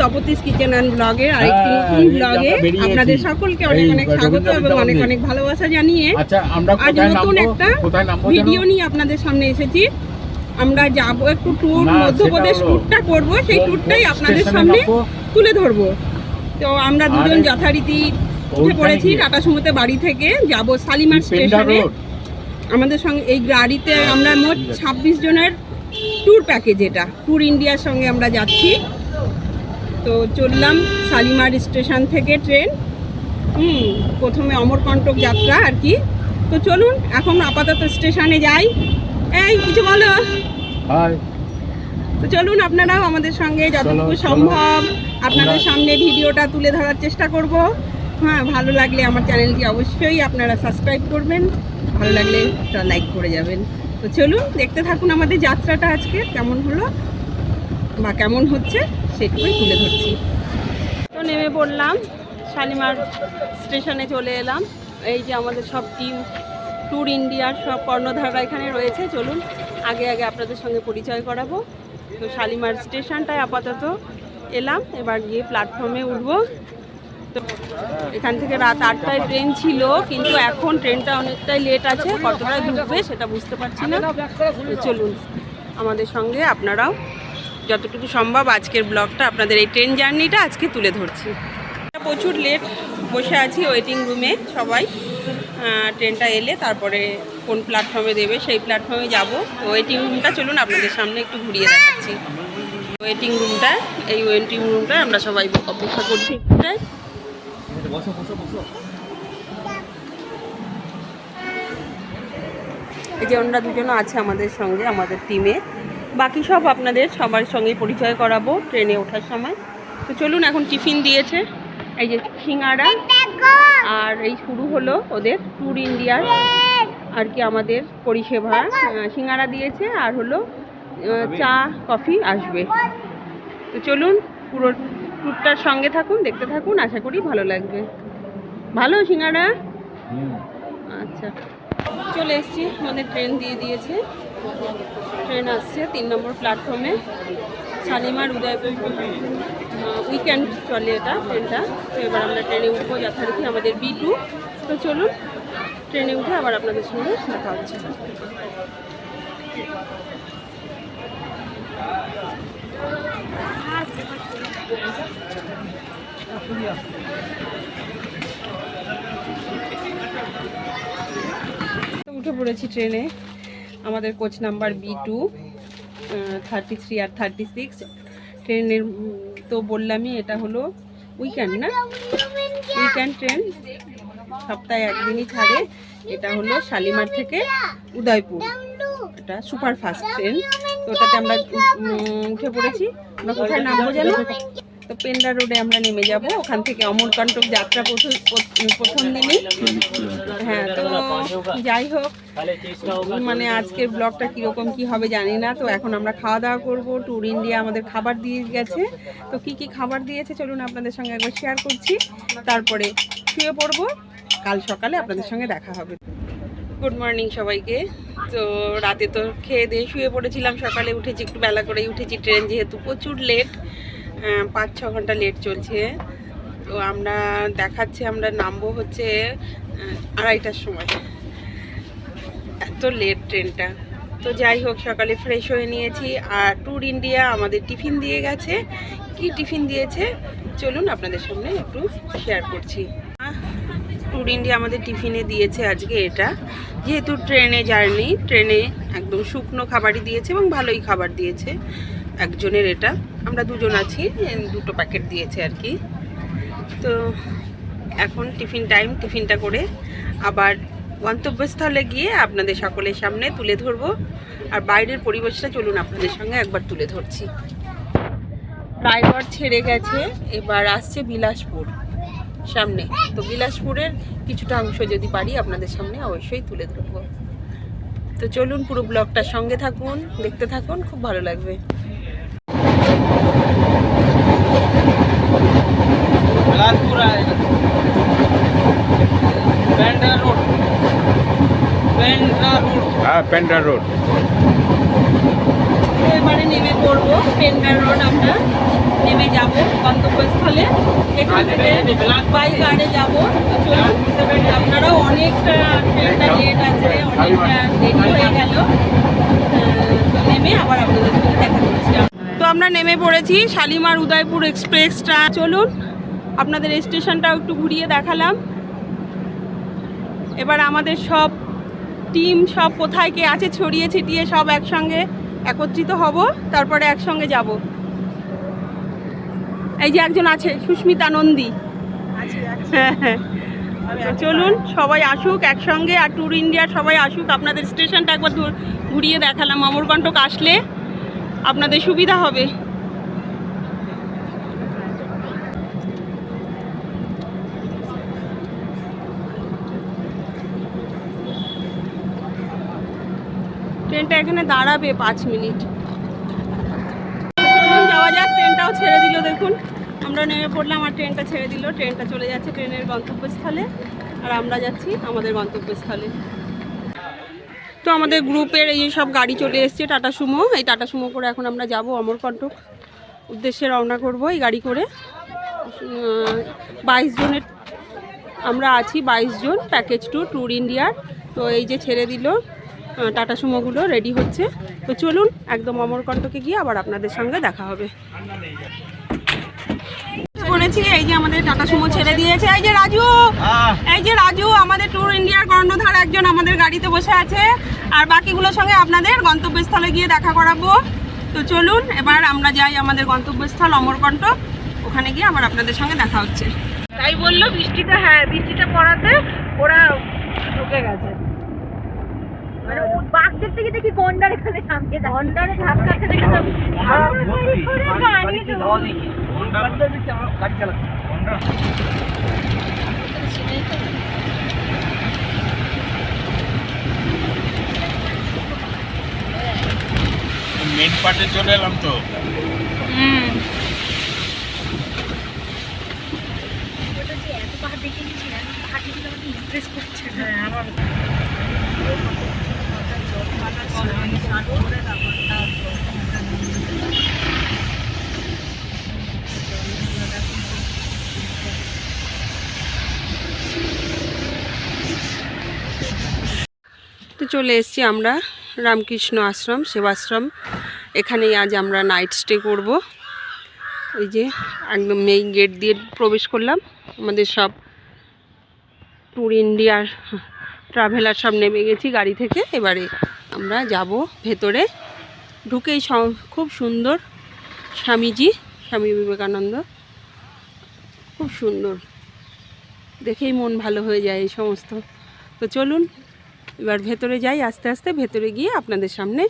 তপতিস kitchen and ব্লগের আরেকটি হ্যাঁ, নতুন ব্লগে আমরা আপনাদের সকলকে অনেক অনেক স্বাগত এবং অনেক অনেক ভালোবাসা জানিয়ে আচ্ছা আজ নতুন একটা? ভিডিও নিয়ে আপনাদের সামনে এসেছি। আমরা যাব একটু ট্যুর মধ্যপ্রদেশ ট্যুরটা করব সেই ট্যুরটাই আপনাদের সামনে তুলে ধরবো। তো আমরা দুজন যথারীতি উঠে পড়েছি টাটা সুমোতে বাড়ি থেকে। যাব শালিমার স্টেশনে আমাদের সঙ্গে এই গাড়িতে আমরা মোট ছাব্বিশ জনের ট্যুর প্যাকেজ এটা। ট্যুর ইন্ডিয়ার সঙ্গে আমরা যাচ্ছি। তো চললাম শালিমার স্টেশন থেকে ট্রেন। হুম প্রথমে অমরকণ্টক যাত্রা আর কি। তো চলুন এখন আপাতত স্টেশনে যাই। এই কিছু বলো। তো চলুন আপনারাও আমাদের সঙ্গে যতটুকু সম্ভব আপনাদের সামনে ভিডিওটা তুলে ধরার চেষ্টা করব। হ্যাঁ ভালো লাগলে আমার চ্যানেলটি অবশ্যই আপনারা সাবস্ক্রাইব করবেন। ভালো লাগলে লাইক করে যাবেন। তো চলুন দেখতে থাকুন আমাদের যাত্রাটা আজকে কেমন হলো বা কেমন হচ্ছে। সেটুকুই তুলে ধরছি। তো নেমে পড়লাম, শালিমার স্টেশনে চলে এলাম। এই যে আমাদের সব টিম ট্যুর ইন্ডিয়ার সব কর্ণধাররা এখানে রয়েছে, চলুন আগে আগে আপনাদের সঙ্গে পরিচয় করাবো। তো শালিমার স্টেশনটায় আপাতত এলাম, এবার গিয়ে প্ল্যাটফর্মে উঠবো। তো এখান থেকে রাত আটটায় ট্রেন ছিল, কিন্তু এখন ট্রেনটা অনেকটাই লেট আছে কতটায় ঢুকবে সেটা বুঝতে পারছি না। চলুন আমাদের সঙ্গে আপনারাও যতটুকু সম্ভব আজকের ব্লগটা আপনাদের এই ট্রেন জার্নিটা আজকে তুলে ধরছি। প্রচুর লেট বসে আছি ওয়েটিং রুমে সবাই। ট্রেনটা এলে তারপরে কোন প্ল্যাটফর্মে দেবে সেই প্ল্যাটফর্মে যাব। ওয়েটিং রুমটা চলুন আপনাদের সামনে একটু ঘুরিয়ে দেখাচ্ছি। ওয়েটিং রুমটা এই ওয়েটিং রুমটা আমরা সবাই অপেক্ষা করছি। এই যে ওনারা দুজনও আছে আমাদের সঙ্গে, আমাদের টিমে বাকি সব আপনাদের সবার সঙ্গে পরিচয় করাবো ট্রেনে ওঠার সময়। তো চলুন এখন টিফিন দিয়েছে। এই যে সিঙ্গাড়া আর এই শুরু হলো ওদের ট্যুর ইন্ডিয়ার আর কি আমাদের পরিষেবা আহ, দিয়েছে আর হলো চা কফি আসবে। তো চলুন পুরো ট্যুরটার সঙ্গে থাকুন দেখতে থাকুন আশা করি ভালো লাগবে। ভালো সিঙ্গাড়া আচ্ছা। চলে এসেছি আমাদের ট্রেন দিয়ে দিয়েছে। ট্রেন আসছে তিন নম্বর প্ল্যাটফর্মে। শালিমার উদয়পুর উইকেন্ড চলে এটা ট্রেনটা। তো এবার আমরা ট্রেনে উঠবো যথারীতি আমাদের বি টু তো চলুন, ট্রেনে উঠে আবার আপনাদের সঙ্গে দেখা হচ্ছে। উঠে পড়েছি ট্রেনে। আমাদের coach number B two thirty three আর থার্টি সিক্স ট্রেনের তো বললামই এটা হলো উইকেন্ড না? উইকেন্ড ট্রেন সপ্তাহে একদিনই ছাড়ে। এটা হলো শালিমার থেকে উদয়পুর। এটা সুপার ফাস্ট ট্রেন তো ওটাতে আমরা উঠে পড়েছি। আমরা কোথায় নামবো জানো? তো পেন্ডা রোডে আমরা নেমে যাব। ওখান থেকে অমরকণ্টক যাত্রা প্রথম প্রথম দিনই। যাই হোক মানে আজকের ব্লগটা কীরকম কি হবে জানি না। তো এখন আমরা খাওয়া দাওয়া করব ট্যুর ইন্ডিয়া আমাদের খাবার দিয়ে গেছে। তো কি কি খাবার দিয়েছে চলুন আপনাদের সঙ্গে একবার শেয়ার করছি। তারপরে শুয়ে পড়ব কাল সকালে আপনাদের সঙ্গে দেখা হবে। গুড মর্নিং সবাইকে। তো রাতে তো খেয়ে দিয়ে শুয়ে পড়েছিলাম সকালে উঠেছি একটু বেলা করেই উঠেছি ট্রেন যেহেতু প্রচুর লেট পাঁচ ছ ঘণ্টা লেট চলছে। তো আমরা দেখাচ্ছি আমরা নামবো হচ্ছে আড়াইটার সময়। এত লেট ট্রেনটা তো যাই হোক, সকালে ফ্রেশ হয়ে নিয়েছি। আর ট্যুর ইন্ডিয়া আমাদের টিফিন দিয়ে গেছে। কি টিফিন দিয়েছে? চলুন আপনাদের সামনে একটু শেয়ার করছি। ট্যুর ইন্ডিয়া আমাদের টিফিনে দিয়েছে আজকে এটা। যেহেতু ট্রেনে জার্নি ট্রেনে একদম শুকনো খাবারই দিয়েছে এবং ভালোই খাবার দিয়েছে একজনের এটা। আমরা দুজন আছি, দুটো প্যাকেট দিয়েছে আর কি। তো এখন টিফিন টাইম টিফিনটা করে আবার গন্তব্যস্থলে গিয়ে আপনাদের সকলের সামনে তুলে ধরব। আর বাইরের পরিবেশটা চলুন আপনাদের সঙ্গে একবার তুলে ধরছি। রায়গড় ছেড়ে গেছে, এবার আসছে বিলাসপুর সামনে। তো বিলাসপুরের কিছুটা অংশ যদি পারি আপনাদের সামনে অবশ্যই তুলে ধরব। তো চলুন পুরো ব্লগটার সঙ্গে থাকুন, দেখতে থাকুন, খুব ভালো লাগবে। Bilaspur Pendra road Pendra road road এবারে নেমে পড়ব পেন্ডা রোড আমরা। নেমে যাব গন্তব্যস্থলে। এখান থেকে বাই কারে যাব। আপনারা অনেকটা ট্রেনটা লেট আছে অনেকটা লেট হয়ে গেল। তো নেমে আবার আপনাদের সাথে দেখা তো আমরা নেমে পড়েছি শালিমার উদয়পুর এক্সপ্রেসটা। চলুন আপনাদের স্টেশনটাও একটু ঘুরিয়ে দেখালাম। এবার আমাদের সব টিম সব কোথায় কে আছে ছড়িয়ে ছিটিয়ে সব একসঙ্গে একত্রিত হব তারপরে একসঙ্গে যাব। এই যে একজন আছে সুস্মিতা নন্দী। হ্যাঁ হ্যাঁ। চলুন সবাই আসুক একসঙ্গে আর ট্যুর ইন্ডিয়ার সবাই আসুক আপনাদের স্টেশনটা একবার ঘুরিয়ে দেখালাম। অমরকণ্টক আসলে আপনাদের সুবিধা হবে। ট্রেনটা এখানে দাঁড়াবে পাঁচ মিনিট। যাওয়া যাক, ট্রেনটাও ছেড়ে দিল, দেখুন। আমরা নেমে পড়লাম, আর ট্রেনটা ছেড়ে দিল। ট্রেনটা চলে যাচ্ছে ট্রেনের গন্তব্যস্থলে, আর আমরা যাচ্ছি আমাদের গন্তব্যস্থলে। তো আমাদের গ্রুপের এই সব গাড়ি চলে এসছে, টাটা সুমো। এই টাটা সুমো করে এখন আমরা যাব অমরকণ্টক। উদ্দেশ্যে রওনা করব এই গাড়ি করে। বাইশ জনের, আমরা আছি বাইশ জন প্যাকেজ টু ট্যুর ইন্ডিয়ার। তো এই যে ছেড়ে দিল টাটা সুমোগুলো রেডি হচ্ছে। তো চলুন একদম অমরকণ্টকে গিয়ে আবার আপনাদের সঙ্গে দেখা হবে। বলেছি এই যে আমাদের টাটা সুমো ছেড়ে দিয়েছে। এই যে রাজু এই যে রাজু আমাদের ট্যুর ইন্ডিয়ার কর্ণধার একজন আমাদের গাড়িতে বসে আছে। আর বাকিগুলোর সঙ্গে আপনাদের গন্তব্যস্থলে গিয়ে দেখা করাবো। তো চলুন এবার আমরা যাই আমাদের গন্তব্যস্থল অমরকণ্টক ওখানে গিয়ে আবার আপনাদের সঙ্গে দেখা হচ্ছে। তাই বলল বৃষ্টিটা হ্যাঁ বৃষ্টিটা পড়াতে ওরা ঢুকে গেছে। মানে বাঘ দেখতে গিয়ে দেখি গন্ডার এখানে সামনে গন্ডারে ধাক্কা খেতে মেন পার্টে চলে এলাম তো। হুম। এত পাহাড় দেখে গেছি না পাহাড়টি কিন্তু আমাকে ইমপ্রেস করছে। তো চলে এসছি আমরা রামকৃষ্ণ আশ্রম সেবাশ্রম এখানেই আজ আমরা নাইট স্টে করব। ওই যে একদম মেইন গেট দিয়ে প্রবেশ করলাম। আমাদের সব ট্যুর ইন্ডিয়ার ট্রাভেলার সব নেমে গেছি গাড়ি থেকে। এবারে আমরা যাব ভেতরে। ঢুকেই খুব সুন্দর স্বামীজি, স্বামী বিবেকানন্দ। খুব সুন্দর। দেখেই মন ভালো হয়ে যায় এই সমস্ত। তো চলুন, এবার ভেতরে যাই, আস্তে আস্তে ভেতরে গিয়ে আপনাদের সামনে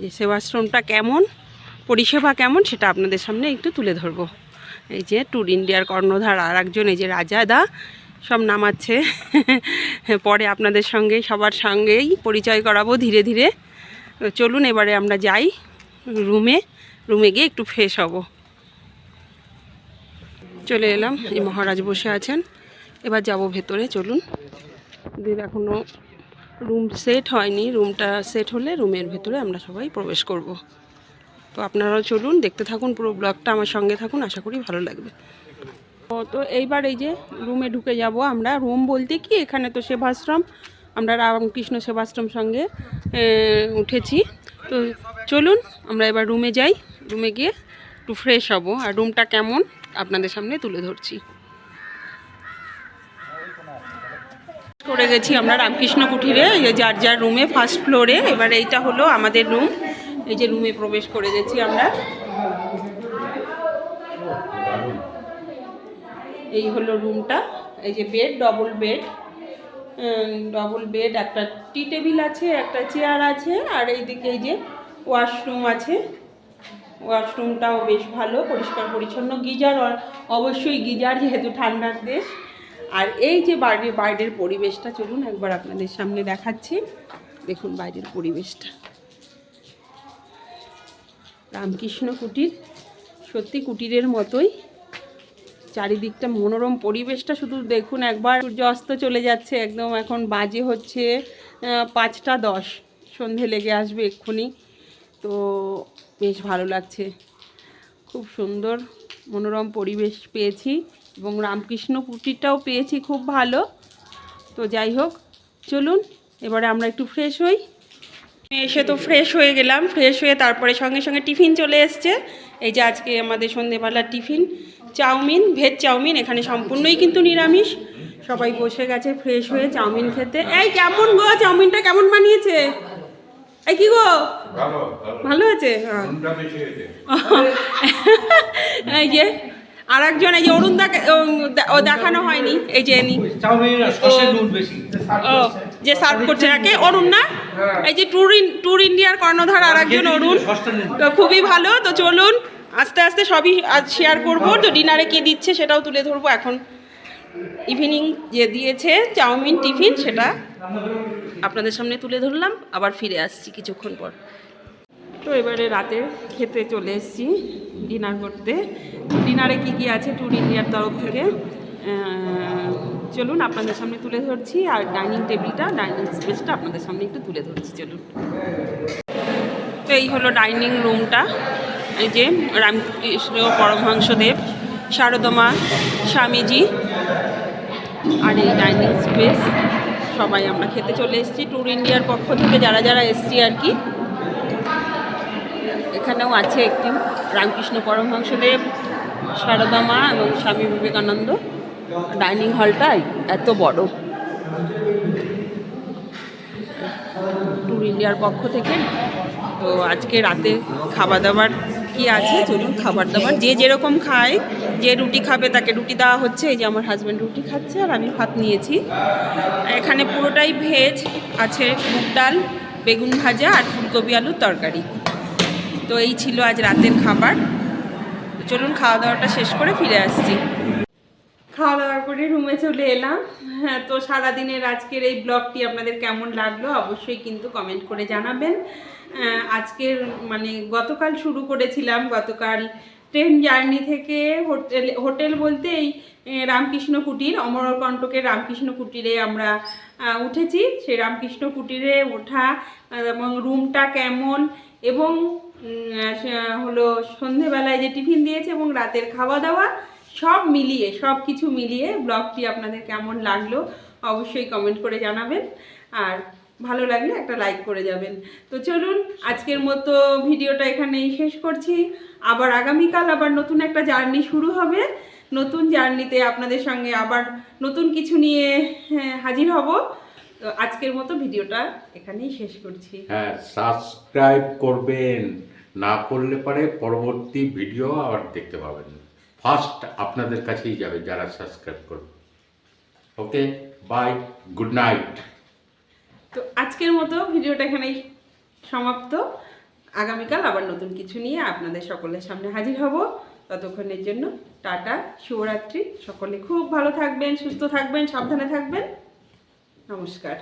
যে সেবাশ্রমটা কেমন, পরিষেবা কেমন, সেটা আপনাদের সামনে একটু তুলে ধরবো। এই যে ট্যুর ইন্ডিয়ার কর্ণধার আর একজন, এই যে রাজাদা সব নামাচ্ছে। পরে আপনাদের সঙ্গে, সবার সঙ্গেই পরিচয় করাবো ধীরে ধীরে। চলুন, এবারে আমরা যাই রুমে। রুমে গিয়ে একটু ফ্রেশ হব। চলে এলাম, এই মহারাজ বসে আছেন। এবার যাব ভেতরে, চলুন। এদের এখনও রুম সেট হয়নি। রুমটা সেট হলে রুমের ভেতরে আমরা সবাই প্রবেশ করব। তো আপনারাও চলুন, দেখতে থাকুন পুরো ব্লগটা আমার সঙ্গে থাকুন, আশা করি ভালো লাগবে। তো এইবার এই যে রুমে ঢুকে যাব আমরা। রুম বলতে কি, এখানে তো সেবাশ্রম, আমরা রামকৃষ্ণ সেবাশ্রম সঙ্গে উঠেছি। তো চলুন, আমরা এবার রুমে যাই। রুমে গিয়ে একটু ফ্রেশ হব। আর রুমটা কেমন, আপনাদের সামনে তুলে ধরছি। করে গেছি আমরা রামকৃষ্ণ কুঠিরে যার যার রুমে ফার্স্ট ফ্লোরে এবার এইটা হলো আমাদের রুম। এই যে রুমে প্রবেশ করে গেছি আমরা। এই হলো রুমটা, এই যে bed double bed double bed একটা টি টেবিল আছে, একটা চেয়ার আছে, আর এইদিকে এই যে ওয়াশরুম আছে। ওয়াশরুমটাও বেশ ভালো, পরিষ্কার পরিচ্ছন্ন। গিজার অবশ্যই গিজার যেহেতু ঠান্ডার দেশ। আর এই যে বাইরে, বাইরের পরিবেশটা চলুন একবার আপনাদের সামনে দেখাচ্ছি। দেখুন বাইরের পরিবেশটা। রামকৃষ্ণ কুটির, সত্যি কুটিরের মতোই। চারিদিকটা মনোরম পরিবেশটা শুধু দেখুন একবার। সূর্য অস্ত চলে যাচ্ছে, একদম এখন বাজে হচ্ছে পাঁচটা দশ। সন্ধে লেগে আসবে এক্ষুনি। তো বেশ ভালো লাগছে। খুব সুন্দর মনোরম পরিবেশ পেয়েছি এবং রামকৃষ্ণ কুটিরটাও পেয়েছি খুব ভালো। তো যাই হোক, চলুন, এবারে আমরা একটু ফ্রেশ হই। এসে তো ফ্রেশ হয়ে গেলাম ফ্রেশ হয়ে তারপরে সঙ্গে সঙ্গে টিফিন চলে এসছে। এই যে আজকে আমাদের সন্ধেবেলার টিফিন চাউমিন ভেজ চাউমিন এখানে সম্পূর্ণই কিন্তু নিরামিষ। সবাই বসে গেছে ফ্রেশ হয়ে চাউমিন খেতে। এই কেমন গো চাউমিনটা কেমন বানিয়েছে? এই কি গো? ভালো ভালো। আছে? হ্যাঁ। এই যে আর একজন এই যে অরুণ ও দেখানো হয়নি এই যে ও যে সার্ভ করছে। নাকি অরুণ না? এই যে ট্যুর ইন ট্যুর ইন্ডিয়ার কর্ণধার আর একজন অরুণ। তো খুবই ভালো তো চলুন। আস্তে আস্তে সবই আজ শেয়ার করব। তো ডিনারে কি দিচ্ছে সেটাও তুলে ধরবো। এখন ইভিনিং যে দিয়েছে চাউমিন, টিফিন, সেটা আপনাদের সামনে তুলে ধরলাম। আবার ফিরে আসছি কিছুক্ষণ পর। তো এবারে রাতে খেতে চলে এসেছি ডিনার করতে। ডিনারে কি কি আছে ট্যুর ইন্ডিয়ার তরফ থেকে? চলুন আপনাদের সামনে তুলে ধরছি। আর ডাইনিং টেবিলটা ডাইনিং স্পেসটা আপনাদের সামনে একটু তুলে ধরছি। চলুন। তো এই হলো ডাইনিং রুমটা এই যে রামকৃষ্ণ পরমহংসদেব শারদমা স্বামীজি, আর এই ডাইনিং স্পেস, সবাই আমরা খেতে চলে এসেছি। ট্যুর ইন্ডিয়ার পক্ষ থেকে যারা যারা এসছি আর কি, এখানেও আছে একটি রামকৃষ্ণ পরমহংসদেব শারদা মা এবং স্বামী বিবেকানন্দ। ডাইনিং হলটাই এত বড়। ট্যুর ইন্ডিয়ার পক্ষ থেকে, তো আজকে রাতে খাবার দাবার কি আছে, চলুন খাবার দাবার। যে যেরকম খায়, যে রুটি খাবে তাকে রুটি দেওয়া হচ্ছে। এই যে আমার হাজব্যান্ড রুটি খাচ্ছে আর আমি ভাত নিয়েছি। এখানে পুরোটাই ভেজ আছে মুগ ডাল, বেগুন ভাজা আর ফুলকপি আলুর তরকারি। তো এই ছিল আজ রাতের খাবার। চলুন খাওয়া দাওয়াটা শেষ করে ফিরে আসছি। খাওয়া দাওয়া করে রুমে চলে এলাম। হ্যাঁ তো সারাদিনের আজকের এই ব্লগটি আপনাদের কেমন লাগল অবশ্যই কিন্তু কমেন্ট করে জানাবেন। আজকের মানে গতকাল শুরু করেছিলাম, গতকাল ট্রেন জার্নি থেকে হোটেল হোটেল বলতে এই রামকৃষ্ণ কুটির অমরকণ্টকের রামকৃষ্ণ কুটিরে আমরা উঠেছি। সেই রামকৃষ্ণ কুটিরে ওঠা এবং রুমটা কেমন এবং হলো সন্ধেবেলায় যে টিফিন দিয়েছে এবং রাতের খাওয়া দাওয়া সব মিলিয়ে সব কিছু মিলিয়ে ব্লগটি আপনাদের কেমন লাগল অবশ্যই কমেন্ট করে জানাবেন। আর ভালো লাগলে একটা লাইক করে যাবেন। তো চলুন আজকের মতো ভিডিওটা এখানেই শেষ করছি। আবার আগামীকাল আবার নতুন একটা জার্নি শুরু হবে। নতুন জার্নিতে আপনাদের সঙ্গে আবার নতুন কিছু নিয়ে হ্যাঁ, হাজির হব। তো আজকের মতো ভিডিওটা এখানেই শেষ করছি। হ্যাঁ সাবস্ক্রাইব করবেন। না করলে পরে পরবর্তী ভিডিও আবার দেখতে পাবেন। ফার্স্ট আপনাদের কাছেই যাবে যারা সাবস্ক্রাইব করবে। ওকে বাই গুড নাইট তো আজকের মতো ভিডিওটা এখানেই সমাপ্ত। আগামীকাল আবার নতুন কিছু নিয়ে আপনাদের সকলের সামনে হাজির হব। ততক্ষণের জন্য টাটা, শুভরাত্রি। সকলে খুব ভালো থাকবেন, সুস্থ থাকবেন, সাবধানে থাকবেন। নমস্কার।